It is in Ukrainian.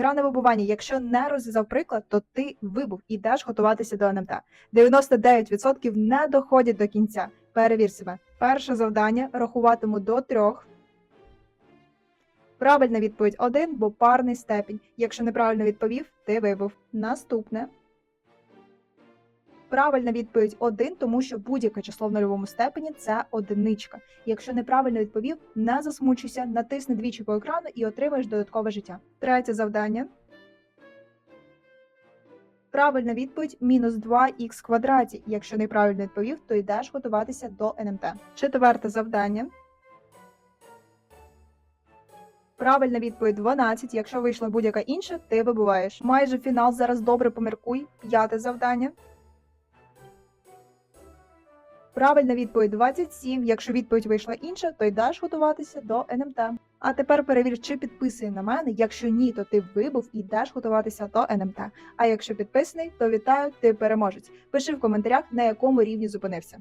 Гра на вибування. Якщо не розв'язав приклад, то ти вибув і даш готуватися до НМТ. 99% не доходять до кінця. Перевір себе. Перше завдання рахуватиму до трьох. Правильна відповідь 1, бо парний степінь. Якщо неправильно відповів, ти вибув. Наступне. Правильна відповідь 1, тому що будь-яке число в нульовому степені це одиничка. Якщо неправильно відповів, не засмучуйся, натисни двічі по екрану і отримаєш додаткове життя. Третє завдання. Правильна відповідь мінус 2х квадраті. Якщо неправильно відповів, то йдеш готуватися до НМТ. Четверте завдання. Правильна відповідь 12. Якщо вийшла будь-яка інша, ти вибуваєш. Майже фінал. Зараз добре поміркуй. П'яте завдання. Правильна відповідь 27. Якщо відповідь вийшла інша, то йдеш готуватися до НМТ. А тепер перевір, чи підписаний на мене. Якщо ні, то ти вибув і йдеш готуватися до НМТ. А якщо підписаний, то вітаю, ти переможець. Пиши в коментарях, на якому рівні зупинився.